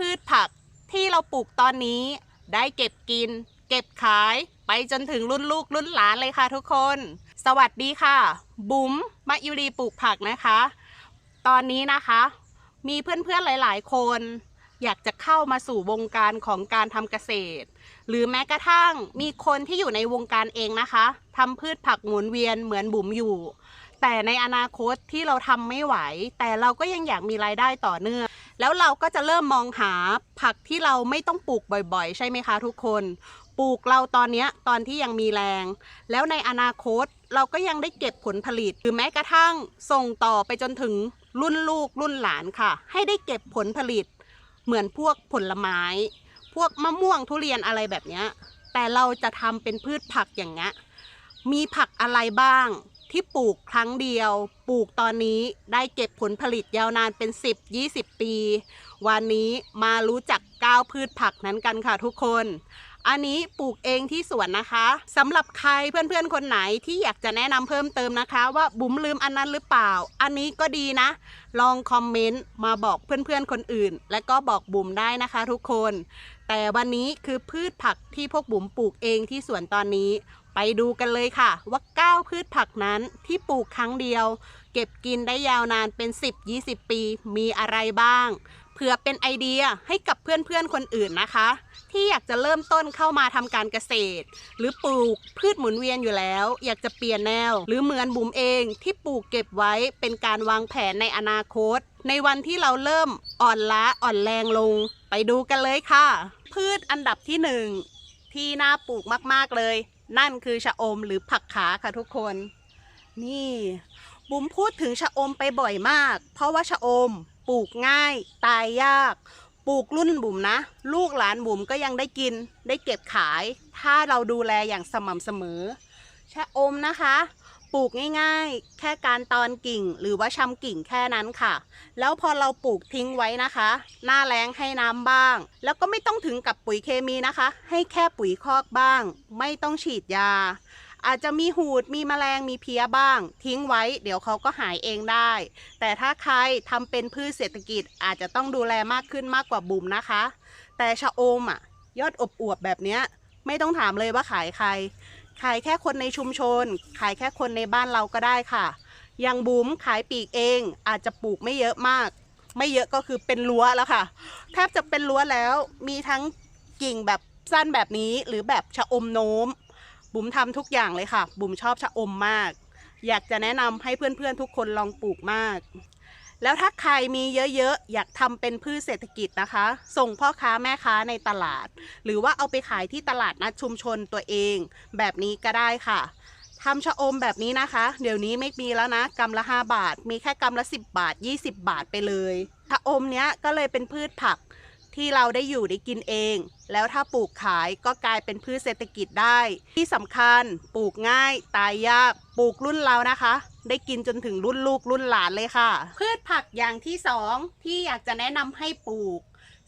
พืชผักที่เราปลูกตอนนี้ ได้เก็บกิน เก็บขาย ไปจนถึงรุ่นลูกรุ่นหลานเลยค่ะทุกคน สวัสดีค่ะ บุ๋มมะยุรีปลูกผักนะคะ ตอนนี้นะคะ มีเพื่อนๆหลาย ๆ คน อยากจะเข้ามาสู่วงการของการทำเกษตร หรือแม้กระทั่งมีคนที่อยู่ในวงการเองนะคะทำพืชผักหมุนเวียนเหมือนบุ๋มอยู่แต่ในอนาคตที่เราทำไม่ไหว แต่เราก็ยังอยากมีรายได้ต่อเนื่อง แล้วเราก็จะเริ่มมองหาผักที่เราไม่ต้องปลูกบ่อยๆ ใช่ไหมคะทุกคน ปลูกเราตอนนี้ตอนที่ยังมีแรง แล้วในอนาคตเราก็ยังได้เก็บผลผลิต หรือแม้กระทั่งส่งต่อไปจนถึงรุ่นลูกรุ่นหลานค่ะ ให้ได้เก็บผลผลิต เหมือนพวกผลไม้ พวกมะม่วงทุเรียนอะไรแบบนี้แต่เราจะทำเป็นพืชผักอย่างเงี้ยมีผักอะไรบ้าง ที่ปลูกครั้งเดียว ปลูกตอนนี้ได้เก็บผลผลิตยาวนานเป็น 10-20 ปี วันนี้มารู้จักก้าวพืชผักนั้นกันค่ะทุกคน อันนี้ปลูกเองที่สวนนะคะสำหรับใครเพื่อนๆคนไหนที่อยากจะแนะนำเพิ่มเติมนะคะ ว่าบุ๋มลืมอันนั้นหรือเปล่า อันนี้ก็ดีนะ ลองคอมเมนต์มาบอกเพื่อนๆคนอื่น และก็บอกบุ๋มได้นะคะทุกคน แต่วันนี้คือพืชผักที่พวกบุ๋มปลูกเองที่สวนตอนนี้ ไปดูกันเลยค่ะ ว่าก้าวพืชผักนั้นที่ปลูกครั้งเดียว เก็บกินได้ยาวนานเป็น 10-20 ปีมีอะไรบ้างเพื่อเป็นไอเดียให้กับเพื่อนๆคนอื่นนะคะ ที่อยากจะเริ่มต้นเข้ามาทำการเกษตร หรือปลูกพืชหมุนเวียนอยู่แล้ว อยากจะเปลี่ยนแนว หรือเหมือนบุ๋มเองที่ปลูกเก็บไว้เป็นการวางแผนในอนาคต ในวันที่เราเริ่มอ่อนล้าอ่อนแรงลง ไปดูกันเลยค่ะ พืชอันดับที่หนึ่งที่น่าปลูกมากๆเลย นั่นคือชะอมหรือผักขาค่ะทุกคน นี่บุ๋มพูดถึงชะอมไปบ่อยมาก เพราะว่าชะอมปลูกง่ายตายยาก ปลูกรุ่นบุ๋มนะ ลูกหลานบุ๋มก็ยังได้กิน ได้เก็บขาย ถ้าเราดูแลอย่างสม่ำเสมอ ชะอมนะคะ ปลูกง่ายๆ แค่การตอนกิ่งหรือว่าชำกิ่งแค่นั้นค่ะ แล้วพอเราปลูกทิ้งไว้นะคะ หน้าแล้งให้น้ำบ้าง แล้วก็ไม่ต้องถึงกับปุ๋ยเคมีนะคะ ให้แค่ปุ๋ยคอกบ้าง ไม่ต้องฉีดยา อาจจะมีหูดมีแมลงมีเพี้ยบ้าง ทิ้งไว้ เดี๋ยวเขาก็หายเองได้ แต่ถ้าใครทำเป็นพืชเศรษฐกิจอาจจะต้องดูแลมากขึ้นมากกว่าบุ๋มนะคะ แต่ชะอมอะ ยอดอบอวบแบบเนี้ยไม่ต้องถามเลยว่าขายใคร ขายแค่คนในชุมชน ขายแค่คนในบ้านเราก็ได้ค่ะย่างบุ๋มขายปีกเองอาจจะปลูกไม่เยอะมาก ไม่เยอะก็คือเป็นรั้วแล้วค่ะ แทบจะเป็นรั้วแล้ว มีทั้งกิ่งแบบสั้นแบบนี้หรือแบบชะอมโน้ม บุ๋มทำทุกอย่างเลยค่ะ บุ๋มชอบชะอมมาก อยากจะแนะนำให้เพื่อนๆทุกคนลองปลูกมาก แล้วถ้าใครมีเยอะๆ อยากทำเป็นพืชเศรษฐกิจนะคะ ส่งพ่อค้าแม่ค้าในตลาด หรือว่าเอาไปขายที่ตลาดนัดชุมชนตัวเอง แบบนี้ก็ได้ค่ะทำชะอมแบบนี้นะคะ เดี๋ยวนี้ไม่มีแล้วนะกำละ 5 บาท มีแค่กำละ 10 บาท 20 บาทไปเลยชะอมเนี้ยก็เลยเป็นพืชผัก ที่เราได้อยู่ได้กินเอง แล้วถ้าปลูกขายก็กลายเป็นพืชเศรษฐกิจได้ ที่สำคัญปลูกง่ายตายยากปลูกรุ่นเรานะคะ ได้กินจนถึงรุ่นลูกรุ่นหลานเลยค่ะ พืชผักอย่างที่สองที่อยากจะแนะนำให้ปลูก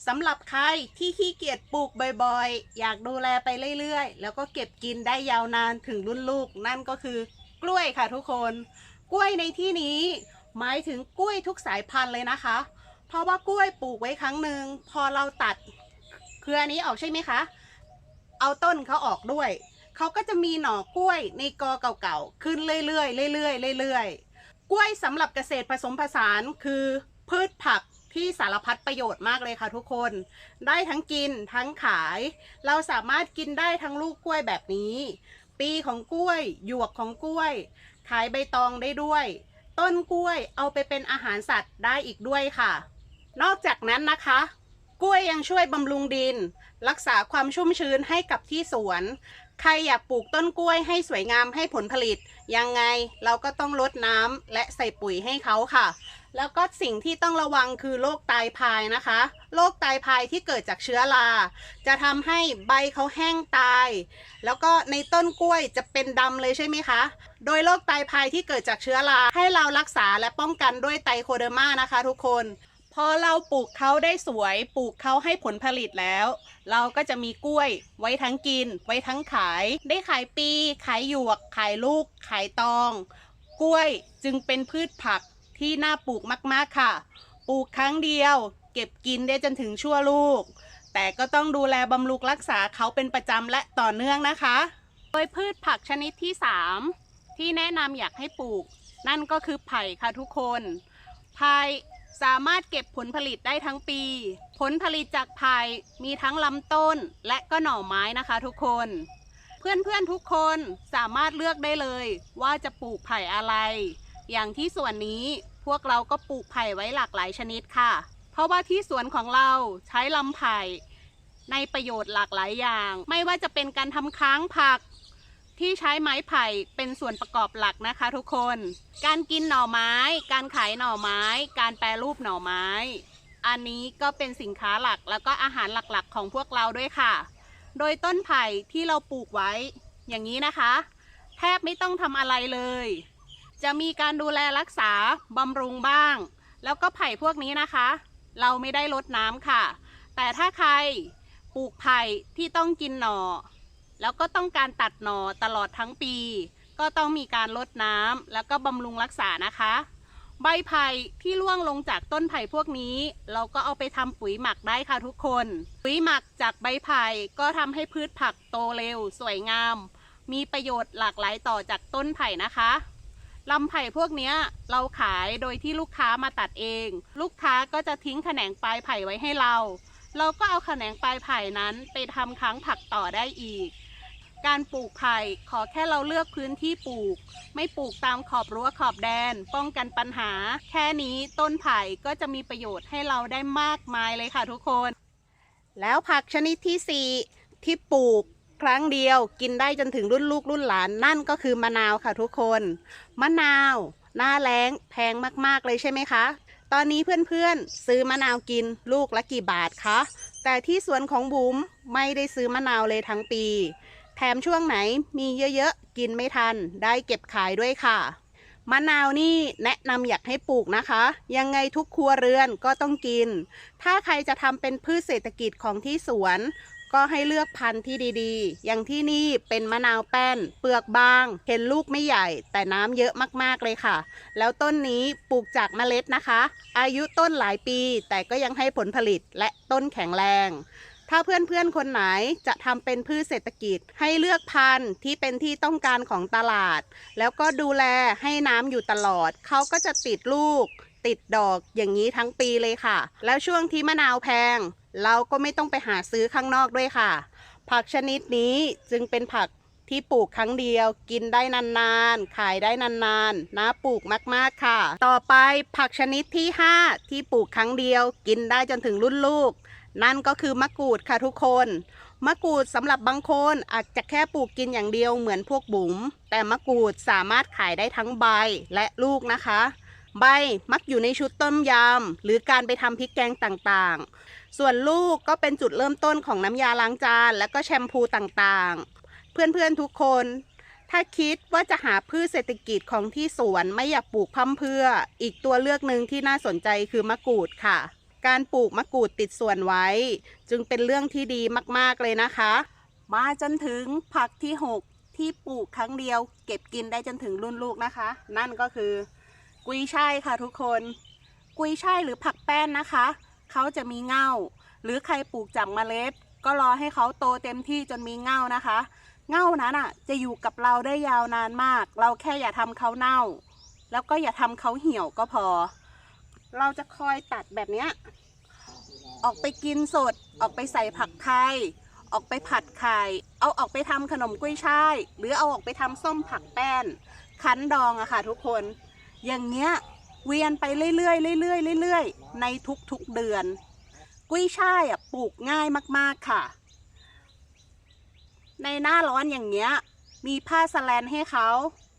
สำหรับใครที่ขี้เกียจปลูกบ่อยๆ อยากดูแลไปเรื่อยๆ แล้วก็เก็บกินได้ยาวนานถึงรุ่นลูก นั่นก็คือกล้วยค่ะทุกคน กล้วยในที่นี้ หมายถึงกล้วยทุกสายพันธุ์เลยนะคะ เพราะว่ากล้วยปลูกไว้ครั้งหนึ่งพอเราตัดเครืออันี้ออกใช่ไหมคะ เอาต้นเขาออกด้วย เขาก็จะมีหน่อกล้วยในกอเก่าๆ ขึ้นเรื่อยๆเรื่อยๆเรื่อยๆ กล้วยสำหรับเกษตรผสมผสานคือพืชผักที่สารพัดประโยชน์มากเลยค่ะทุกคน ได้ทั้งกินทั้งขาย เราสามารถกินได้ทั้งลูกกล้วยแบบนี้ ปีของกล้วย หยวกของกล้วย ขายใบตองได้ด้วย ต้นกล้วยเอาไปเป็นอาหารสัตว์ได้อีกด้วยค่ะ นอกจากนั้นนะคะ กล้วยยังช่วยบำรุงดิน รักษาความชุ่มชื้นให้กับที่สวน ใครอยากปลูกต้นกล้วยให้สวยงามให้ผลผลิต ยังไงเราก็ต้องลดน้ำและใส่ปุ๋ยให้เขาค่ะ แล้วก็สิ่งที่ต้องระวังคือโรคตายพายนะคะ โรคตายพายที่เกิดจากเชื้อรา จะทำให้ใบเขาแห้งตาย แล้วก็ในต้นกล้วยจะเป็นดำเลยใช่ไหมคะ โดยโรคไตพายที่เกิดจากเชื้อราให้เรารักษาและป้องกันด้วยไตโคเดอร์มานะคะ ทุกคน พอเราปลูกเขาได้สวย ปลูกเขาให้ผลผลิตแล้ว เราก็จะมีกล้วยไว้ทั้งกิน ไว้ทั้งขาย ได้ขายปี ขายหยวก ขายลูก ขายตอง กล้วยจึงเป็นพืชผักที่น่าปลูกมากๆค่ะ ปลูกครั้งเดียว เก็บกินได้จนถึงชั่วลูก แต่ก็ต้องดูแลบำรุงรักษาเขาเป็นประจำและต่อเนื่องนะคะ โดยพืชผักชนิดที่ 3 ที่แนะนำอยากให้ปลูก นั่นก็คือไผ่ค่ะทุกคนไผ่ สามารถเก็บผลผลิตได้ทั้งปี ผลผลิตจากไผ่มีทั้งลำต้นและก็หน่อไม้นะคะทุกคน เพื่อนๆทุกคนสามารถเลือกได้เลยว่าจะปลูกไผ่อะไร อย่างที่ส่วนนี้พวกเราก็ปลูกไผ่ไว้หลากหลายชนิดค่ะ เพราะว่าที่สวนของเราใช้ลำไผ่ในประโยชน์หลากหลายอย่าง ไม่ว่าจะเป็นการทำค้างผัก ที่ใช้ไม้ไผ่เป็นส่วนประกอบหลักนะคะ ทุกคน การกินหน่อไม้ การขายหน่อไม้ การแปรรูปหน่อไม้ อันนี้ก็เป็นสินค้าหลักแล้วก็อาหารหลักๆ ของพวกเราด้วยค่ะ โดยต้นไผ่ที่เราปลูกไว้ อย่างนี้นะคะ แทบไม่ต้องทำอะไรเลย จะมีการดูแลรักษาบำรุงบ้าง แล้วก็ไผ่พวกนี้นะคะ เราไม่ได้ลดน้ำค่ะ แต่ถ้าใครปลูกไผ่ที่ต้องกินหน่อ แล้วก็ต้องการตัดหน่อตลอดทั้งปี ก็ต้องมีการลดน้ำแล้วก็บำรุงรักษานะคะ ใบไผ่ที่ร่วงลงจากต้นไผ่พวกนี้ เราก็เอาไปทำปุ๋ยหมักได้ค่ะทุกคน ปุ๋ยหมักจากใบไผ่ก็ทำให้พืชผักโตเร็ว สวยงาม มีประโยชน์หลากหลายต่อจากต้นไผ่นะคะลำไผ่พวกนี้เราขายโดยที่ลูกค้ามาตัดเอง ลูกค้าก็จะทิ้งแขนงปลายไผ่ไว้ให้เรา เราก็เอาแขนงปลายไผ่นั้นไปทำค้างผักต่อได้อีก การปลูกไผ่ขอแค่เราเลือกพื้นที่ปลูก ไม่ปลูกตามขอบรั้วขอบแดน ป้องกันปัญหา แค่นี้ต้นไผ่ก็จะมีประโยชน์ให้เราได้มากมายเลยค่ะทุกคน แล้วผักชนิดที่ 4 ที่ปลูกครั้งเดียวกินได้จนถึงรุ่นลูกรุ่นหลานนั่นก็คือมะนาวค่ะทุกคน มะนาว หน้าแล้งแพงมากๆเลยใช่ไหมคะ ตอนนี้เพื่อนๆ ซื้อมะนาวกินลูกละกี่บาทคะ แต่ที่สวนของบุ๋มไม่ได้ซื้อมะนาวเลยทั้งปี แถมช่วงไหนมีเยอะๆ กินไม่ทัน ได้เก็บขายด้วยค่ะ มะนาวนี่แนะนำอยากให้ปลูกนะคะ ยังไงทุกครัวเรือนก็ต้องกิน ถ้าใครจะทำเป็นพืชเศรษฐกิจของที่สวน ก็ให้เลือกพันธุ์ที่ดีๆ อย่างที่นี่เป็นมะนาวแป้น เปลือกบาง เห็นลูกไม่ใหญ่ แต่น้ำเยอะมากๆเลยค่ะ แล้วต้นนี้ปลูกจากเมล็ดนะคะ อายุต้นหลายปี แต่ก็ยังให้ผลผลิตและต้นแข็งแรง ถ้าเพื่อนๆคนไหนจะทำเป็นพืชเศรษฐกิจ ให้เลือกพันธุ์ที่เป็นที่ต้องการของตลาด แล้วก็ดูแลให้น้ำอยู่ตลอด เขาก็จะติดลูก ติดดอกอย่างนี้ทั้งปีเลยค่ะ แล้วช่วงที่มะนาวแพง เราก็ไม่ต้องไปหาซื้อข้างนอกด้วยค่ะ ผักชนิดนี้จึงเป็นผักที่ปลูกครั้งเดียว กินได้นานๆ ขายได้นานๆน่าปลูกมากๆค่ะ ต่อไปผักชนิดที่ 5 ที่ปลูกครั้งเดียว กินได้จนถึงรุ่นลูก นั่นก็คือมะกรูดค่ะทุกคน มะกรูดสำหรับบางคนอาจจะแค่ปลูกกินอย่างเดียวเหมือนพวกบุ๋มแต่มะกรูดสามารถขายได้ทั้งใบและลูกนะคะ ใบมักอยู่ในชุดต้มยำหรือการไปทำพริกแกงต่างๆ ส่วนลูกก็เป็นจุดเริ่มต้นของน้ำยาล้างจาน และก็แชมพูต่างๆ เพื่อนๆทุกคน ถ้าคิดว่าจะหาพืชเศรษฐกิจของที่สวนไม่อยากปลูกพั่มเพื่อ อีกตัวเลือกหนึ่งที่น่าสนใจคือมะกรูดค่ะ การปลูกมะกรูดติดสวนไว้ จึงเป็นเรื่องที่ดีมากๆเลยนะคะ มาจนถึงผักที่ 6 ที่ปลูกครั้งเดียว เก็บกินได้จนถึงรุ่นลูกนะคะ นั่นก็คือ กุยช่ายค่ะทุกคน กุยช่ายหรือผักแป้นนะคะ เขาจะมีเง่า หรือใครปลูกจากเมล็ด ก็รอให้เขาโตเต็มที่จนมีเง่านะคะ เง่านั้นอะจะอยู่กับเราได้ยาวนานมาก เราแค่อย่าทำเขาเน่า แล้วก็อย่าทำเขาเหี่ยวก็พอ เราจะคอยตัดแบบเนี้ยออกไปกินสด ออกไปใส่ผักไทยออกไปผัดไข่ เอาออกไปทำขนมกุ้ยช่าย หรือเอาออกไปทำส้มผักแป้น คั้นดองอะค่ะทุกคน อย่างเงี้ย เวียนไปเรื่อยๆเรื่อยๆเรื่อยๆ ในทุกๆเดือน กุ้ยช่ายอะปลูกง่ายมากๆค่ะ ในหน้าร้อนอย่างเงี้ย มีผ้าสแลนให้เขา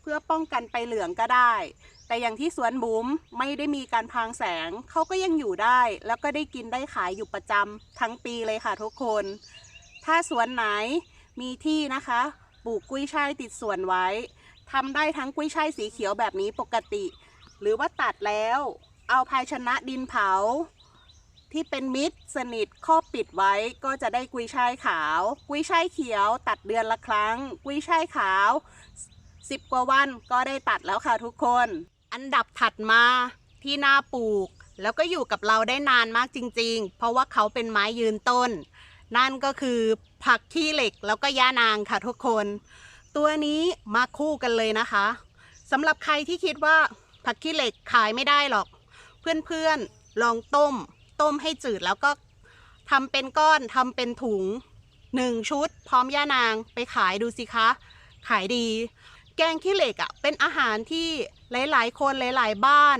เพื่อป้องกันไปเหลืองก็ได้ แต่อย่างที่สวนบุ๋มไม่ได้มีการพรางแสงเขาก็ยังอยู่ได้ แล้วก็ได้กินได้ขายอยู่ประจำทั้งปีเลยค่ะทุกคน ถ้าสวนไหนมีที่นะคะปลูกกุ้ยช่ายติดสวนไว้ทำได้ทั้งกุ้ยช่ายสีเขียวแบบนี้ปกติ หรือว่าตัดแล้ว เอาภาชนะดินเผา ที่เป็นมิตรสนิทครอบปิดไว้ก็จะได้กุยช่ายขาว กุยช่ายเขียว ตัดเดือนละครั้ง กุยช่ายขาวสิบกว่าวันก็ได้ตัดแล้วค่ะทุกคน อันดับถัดมาที่หน่าปลูก แล้วก็อยู่กับเราได้นานมากจริง ๆ เพราะว่าเขาเป็นไม้ยืนต้น นั่นก็คือผักขี้เหล็กแล้วก็ย่านางค่ะทุกคน ตัวนี้มาคู่กันเลยนะคะสำหรับใครที่คิดว่า ผักขี้เหล็กขายไม่ได้หรอก เพื่อนๆลองต้ม ต้มให้จืดแล้วก็ทำเป็นก้อนทำเป็นถุงหนึ่งชุด พร้อมย่านางไปขายดูสิคะ ขายดี แกงขี้เหล็กอะเป็นอาหารที่หลายๆ คนหลายๆบ้าน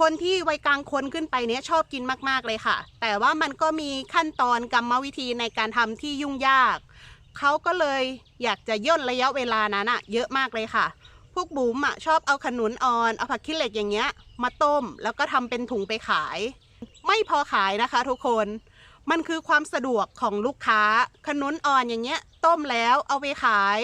คนที่วัยกลางคนขึ้นไปเนี้ยชอบกินมากๆเลยค่ะ แต่ว่ามันก็มีขั้นตอนกรรมวิธีในการทำที่ยุ่งยาก เขาก็เลยอยากจะย่นระยะเวลานั้นอะเยอะมากเลยค่ะ พวกบุ๋มอะชอบเอาขนุนอ่อนเอาผักขี้เหล็กอย่างเงี้ย มาต้มแล้วก็ทำเป็นถุงไปขาย ไม่พอขายนะคะ ทุกคนมันคือความสะดวกของลูกค้าขนุนอ่อนอย่างเงี้ย ต้มแล้วเอาไปขาย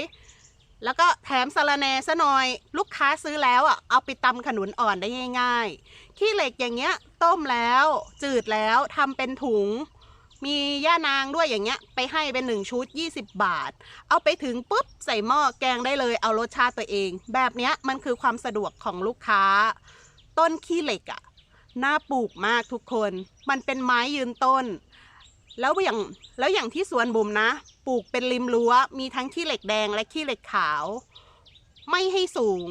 แล้วก็แถมสะระแหนซะหน่อย ลูกค้าซื้อแล้วอะเอาไปตำขนุนอ่อนได้ง่าย ๆ ขี้เหล็กอย่างเงี้ย ต้มแล้ว จืดแล้วทำเป็นถุง มีย่านางด้วยอย่างเงี้ย ไปให้เป็นหนึ่งชุด 20 บาท เอาไปถึงปุ๊บใส่หม้อแกงได้เลยเอารสชาติตัวเอง แบบเนี้ยมันคือความสะดวกของลูกค้า ต้นขี้เหล็กอะน่าปลูกมากทุกคน มันเป็นไม้ยืนต้น แล้วอย่างแล้วอย่างที่สวนบุ๋มนะ ปลูกเป็นริมรั้ว มีทั้งขี้เหล็กแดงและขี้เหล็กขาว ไม่ให้สูง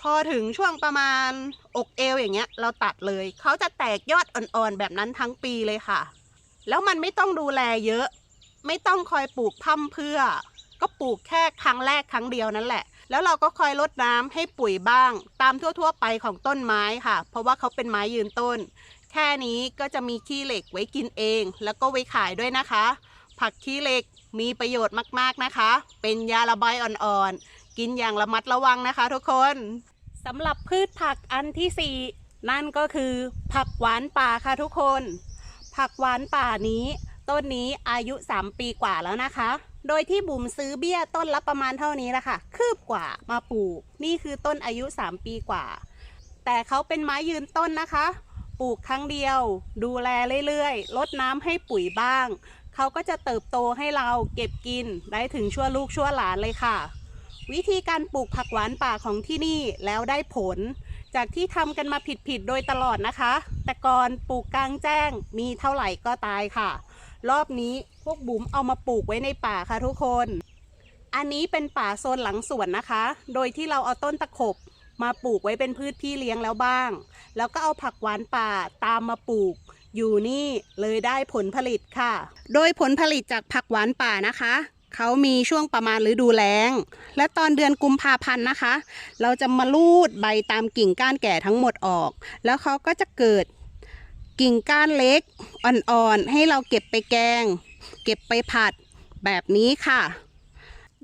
พอถึงช่วงประมาณอกเอวอย่างเงี้ย เราตัดเลย เขาจะแตกยอดอ่อนๆแบบนั้นทั้งปีเลยค่ะ แล้วมันไม่ต้องดูแลเยอะ ไม่ต้องคอยปลูกพร่ำเพื่อ ก็ปลูกแค่ครั้งแรกครั้งเดียวนั่นแหละ แล้วเราก็คอยรดน้ำให้ปุ๋ยบ้าง ตามทั่ว ๆ ไปของต้นไม้ค่ะ เพราะว่าเขาเป็นไม้ยืนต้น แค่นี้ก็จะมีขี้เหล็กไว้กินเอง แล้วก็ไว้ขายด้วยนะคะ ผักขี้เหล็กมีประโยชน์มากๆนะคะ เป็นยาระบายอ่อนๆ กินอย่างระมัดระวังนะคะทุกคนสำหรับพืชผักอันที่สี่นั่นก็คือผักหวานป่าค่ะทุกคน ผักหวานป่านี้ ต้นนี้อายุ 3 ปีกว่าแล้วนะคะ โดยที่บุ๋มซื้อเบี้ยต้นละประมาณเท่านี้แหละค่ะ คืบกว่ามาปลูก นี่คือต้นอายุ 3 ปีกว่า แต่เขาเป็นไม้ยืนต้นนะคะ ปลูกครั้งเดียว ดูแลเรื่อยๆลดน้ำให้ปุ๋ยบ้าง เขาก็จะเติบโตให้เราเก็บกินได้ถึงชั่วลูกชั่วหลานเลยค่ะ วิธีการปลูกผักหวานป่าของที่นี่แล้วได้ผล จากที่ทำกันมาผิดๆโดยตลอดนะคะ แต่ก่อนปลูกกลางแจ้งมีเท่าไหร่ก็ตายค่ะ รอบนี้พวกบุ๋มเอามาปลูกไว้ในป่าค่ะทุกคน อันนี้เป็นป่าโซนหลังสวนนะคะ โดยที่เราเอาต้นตะขบมาปลูกไว้เป็นพืชพี่เลี้ยงแล้วบ้าง แล้วก็เอาผักหวานป่าตามมาปลูก อยู่นี่เลยได้ผลผลิตค่ะ โดยผลผลิตจากผักหวานป่านะคะ เขามีช่วงประมาณฤดูแล้ง และตอนเดือนกุมภาพันธ์นะคะ เราจะมาลูดใบตามกิ่งก้านแก่ทั้งหมดออก แล้วเขาก็จะเกิดกิ่งก้านเล็กอ่อนๆ ให้เราเก็บไปแกง เก็บไปผัดแบบนี้ค่ะ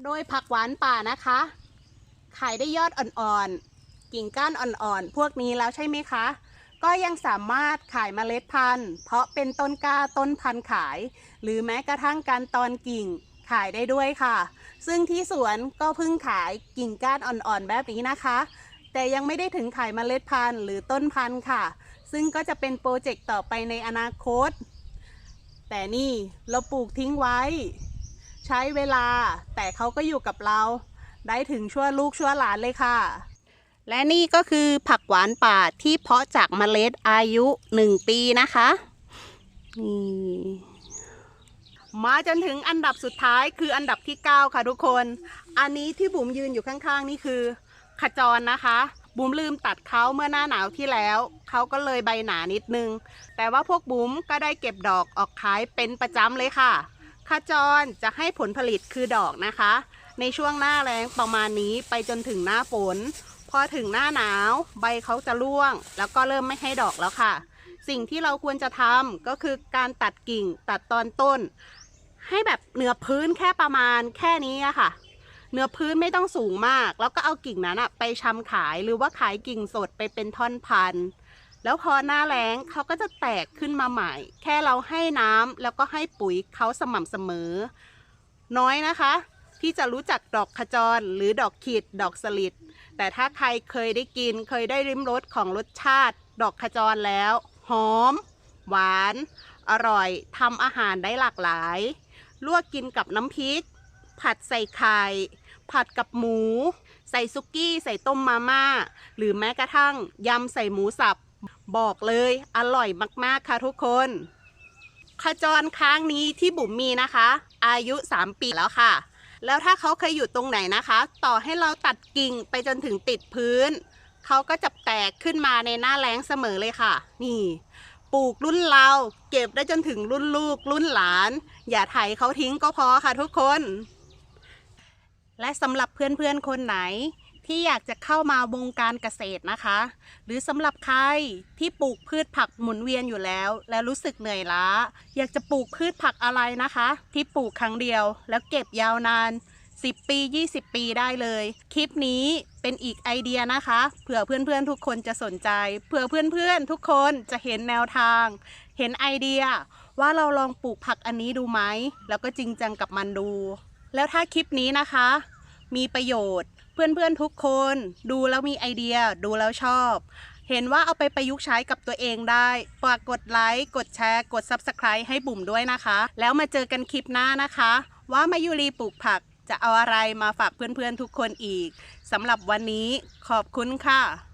โดยผักหวานป่านะคะ ขายได้ยอดอ่อนๆ กิ่งก้านอ่อนๆ พวกนี้แล้วใช่ไหมคะ ก็ยังสามารถขายเมล็ดพันธุ์ เพราะเป็นต้นกล้าต้นพันธุ์ขาย หรือแม้กระทั่งการตอนกิ่ง ขายได้ด้วยค่ะ ซึ่งที่สวนก็เพิ่งขายกิ่งก้านอ่อนๆแบบนี้นะคะ แต่ยังไม่ได้ถึงขายเมล็ดพันธุ์หรือต้นพันธุ์ค่ะ ซึ่งก็จะเป็นโปรเจกต์ต่อไปในอนาคต แต่นี่เราปลูกทิ้งไว้ ใช้เวลา แต่เขาก็อยู่กับเรา ได้ถึงชั่วลูกชั่วหลานเลยค่ะ และนี่ก็คือผักหวานป่าที่เพาะจากเมล็ดอายุ 1 ปีนะคะนี่ มาจนถึงอันดับสุดท้ายคืออันดับที่ 9 ค่ะทุกคน อันนี้ที่บุ๋มยืนอยู่ข้างๆ นี่คือ ขจรนะคะ บุ๋มลืมตัดเขาเมื่อหน้าหนาวที่แล้ว เขาก็เลยใบหนานิดนึง แต่ว่าพวกบุ๋มก็ได้เก็บดอกออกขายเป็นประจำเลยค่ะ ขจรจะให้ผลผลิตคือดอกนะคะ ในช่วงหน้าแรงประมาณนี้ไปจนถึงหน้าฝน พอถึงหน้าหนาวใบเขาจะร่วง แล้วก็เริ่มไม่ให้ดอกแล้วค่ะ สิ่งที่เราควรจะทำก็คือการตัดกิ่งตัดตอนต้น ให้แบบเหนือพื้นแค่ประมาณแค่นี้อะค่ะ เนื้อพื้นไม่ต้องสูงมาก แล้วก็เอากิ่งนั้นอะไปชำขายหรือว่าขายกิ่งสดไปเป็นท่อนพันธุ์แล้วพอหน้าแล้งเขาก็จะแตกขึ้นมาใหม่ แค่เราให้น้ำแล้วก็ให้ปุ๋ยเขาสม่ำเสมอ น้อยนะคะ ที่จะรู้จักดอกขจรหรือดอกขีด ดอกสลิดแต่ถ้าใครเคยได้กิน เคยได้ริมรสของรสชาติ ดอกขจรแล้ว หอม หวาน อร่อยทำอาหารได้หลากหลาย ลวกกินกับน้ำพริก ผัดใส่ไข่ ผัดกับหมู ใส่ซุกี้ ใส่ต้มมาม่า หรือแม้กระทั่งยำใส่หมูสับ บอกเลยอร่อยมาก ๆ ค่ะทุกคนขจรค้างนี้ที่บุ๋มมีนะคะ อายุ 3 ปีแล้วค่ะ แล้วถ้าเขาเคยอยู่ตรงไหนนะคะ ต่อให้เราตัดกิ่งไปจนถึงติดพื้น เขาก็จะแตกขึ้นมาในหน้าแล้งเสมอเลยค่ะ นี่ ปลูกรุ่นเรา เก็บได้จนถึงรุ่นลูกรุ่นหลาน อย่าไถเขาทิ้งก็พอค่ะทุกคน และสำหรับเพื่อนๆคนไหนที่อยากจะเข้ามาวงการเกษตรนะคะ หรือสำหรับใครที่ปลูกพืชผักหมุนเวียนอยู่แล้ว แล้วรู้สึกเหนื่อยล้า อยากจะปลูกพืชผักอะไรนะคะ ที่ปลูกครั้งเดียว แล้วเก็บยาวนาน 10 ปี 20 ปีได้เลย คลิปนี้เป็นอีกไอเดียนะคะ เผื่อเพื่อนๆทุกคนจะสนใจ เผื่อเพื่อนๆทุกคนจะเห็นแนวทาง เห็นไอเดีย ว่าเราลองปลูกผักอันนี้ดูไหม แล้วก็จริงจังกับมันดู แล้วถ้าคลิปนี้นะคะ มีประโยชน์ เพื่อนๆทุกคน ดูแล้วมีไอเดีย ดูแล้วชอบเห็นว่าเอาไปประยุกต์ใช้กับตัวเองได้ ฝากกดไลค์ กดแชร์ กด Subscribe ให้บุ๋มด้วยนะคะ แล้วมาเจอกันคลิปหน้านะคะ ว่ามายุรีปลูกผัก จะเอาอะไรมาฝากเพื่อนๆทุกคนอีกสำหรับวันนี้ขอบคุณค่ะ